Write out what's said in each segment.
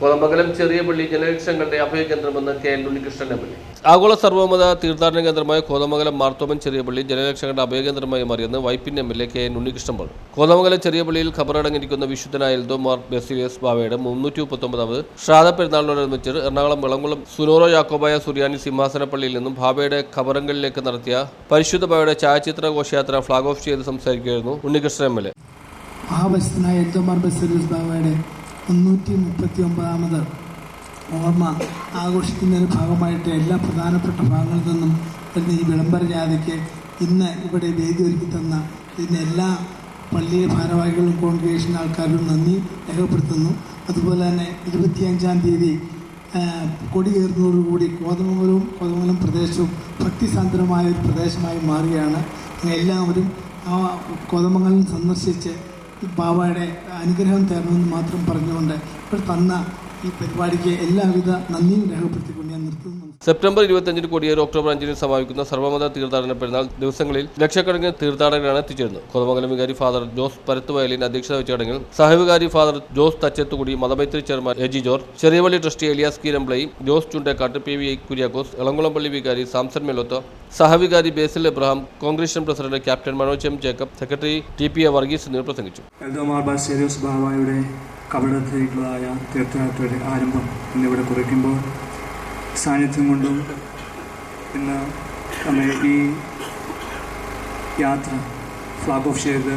കോതമംഗലം ചെറിയ പള്ളി ജനലക്ഷങ്ങളുടെ അഭയകേന്ദ്രമെന്ന് K N Unnikrishnan M L A. ആഗോള സർവമത തീർത്ഥാടന കേന്ദ്രമായ കോതമംഗലം മാർത്തോമൻ ചെറിയ പള്ളി ജനലക്ഷങ്ങളുടെ അഭയകേന്ദ്രമായി മാറിയെന്ന് Vypin M L A K N Unnikrishnan പറഞ്ഞു. കോതമംഗലം ചെറിയ പള്ളിയിൽ ഖബറടങ്ങിയിരിക്കുന്ന വിശുദ്ധനായ എൽദോ മാർ ബെസിലിയസ് ബാവയുടെ മുന്നൂറ്റി മുപ്പത്തൊമ്പതാമത് ശ്രാദ്ധ പെരുന്നാളിനോടനുബന്ധിച്ച് എറണാകുളം വിളംകുളം സുനോറോ യാക്കോബായ സുറിയാനി സിംഹാസന പള്ളിയിൽ നിന്നും ബാബയുടെ ഖബറങ്ങളിലേക്ക് നടത്തിയ പരിശുദ്ധ ബാവയുടെ ഛായാചിത്ര ഘോഷയാത്ര ഫ്ളാഗ് ഓഫ് ചെയ്ത് സംസാരിക്കുകയായിരുന്നു Unnikrishnan M L A. മഹാപരിശുദ്ധനായ Eldho Mar Baselios ബാബയുടെ മുന്നൂറ്റി മുപ്പത്തി ഒമ്പതാമത് ഓർമ്മ ആഘോഷിക്കുന്നതിന് ഭാഗമായിട്ട് എല്ലാ പ്രധാനപ്പെട്ട ഭാഗങ്ങളിൽ നിന്നും വരുന്ന ഈ വിളംബര ജാഥയ്ക്ക് ഇന്ന് ഇവിടെ വേദി ഒരുക്കി തന്ന ഇതിന് എല്ലാ പള്ളിയിലെ ഭാരവാഹികളും കോൺഗ്രേഷൻ ആൾക്കാരും നന്ദി രേഖപ്പെടുത്തുന്നു. അതുപോലെ തന്നെ ഇരുപത്തിയഞ്ചാം തീയതി കൊടിയേറുന്നതോടുകൂടി കോതമംഗലവും കോതമംഗലം പ്രദേശവും ഭക്തിസാന്ദ്രമായ ഒരു പ്രദേശമായി മാറുകയാണ്. എല്ലാവരും ആ കോതമംഗലം സന്ദർശിച്ച് ബാബയുടെ അനുഗ്രഹം തരണമെന്ന് മാത്രം പറഞ്ഞുകൊണ്ട് ഇപ്പോൾ തന്ന ഈ പരിപാടിക്ക് എല്ലാവിധ നന്ദിയും രേഖപ്പെടുത്തി സെപ്റ്റംബർ ഇരുപത്തിയഞ്ചിന് കൊടിയേറി ഒക്ടോബർ അഞ്ചിന് സമാപിക്കുന്ന സർവമത തീർത്ഥാടന പെരുന്നാൾ ദിവസങ്ങളിൽ ലക്ഷക്കണക്കിന് തീർത്ഥാടകരാണ് എത്തിച്ചേരുന്നത്. കൊതമംഗലം വികാരി ഫാദർ ജോസ് പരത്തുവയലിൻ അധ്യക്ഷത വെച്ച ചടങ്ങിൽ സഹവികാരി father Jose Thachathukudy മതമൈത്രി chairman AG George Cheriyavalli trustee Elias Keeramplai Jose Chundekattu P V Kuriakose Elankulampally വികാരി Samson മെലോത്ത സഹവികാരി Basil Abraham Congress president captain Manoj M Jacob secretary T P A Varghese എന്നിവർ പ്രസംഗിച്ചു. എൽദോമാർ തീർത്ഥാടനത്തിന്റെ ആരംഭം ഇന്നിവിടെ കുറിക്കുമ്പോൾ സാന്നിധ്യം കൊണ്ടും ഇന്ന് നമ്മുടെ ഈ യാത്ര ഫ്ലാഗ് ഓഫ് ചെയ്ത്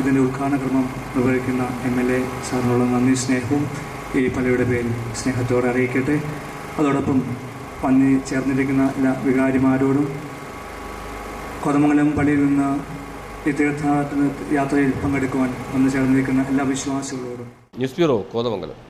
ഇതിന്റെ ഉദ്ഘാടന ക്രമം നിർവഹിക്കുന്ന എം എൽ എ സാറിനുള്ള നന്ദി സ്നേഹവും ഈ പലയുടെ പേരിൽ സ്നേഹത്തോടെ അറിയിക്കട്ടെ. അതോടൊപ്പം വന്നി ചേർന്നിരിക്കുന്ന എല്ലാ വികാരിമാരോടും കൊതമംഗലം പള്ളിയിൽ നിന്ന് ഈ തീർത്ഥാടന യാത്രയിൽ പങ്കെടുക്കുവാൻ വന്നു ചേർന്നിരിക്കുന്ന എല്ലാ വിശ്വാസികളോടും. News bureau Kothamangalam.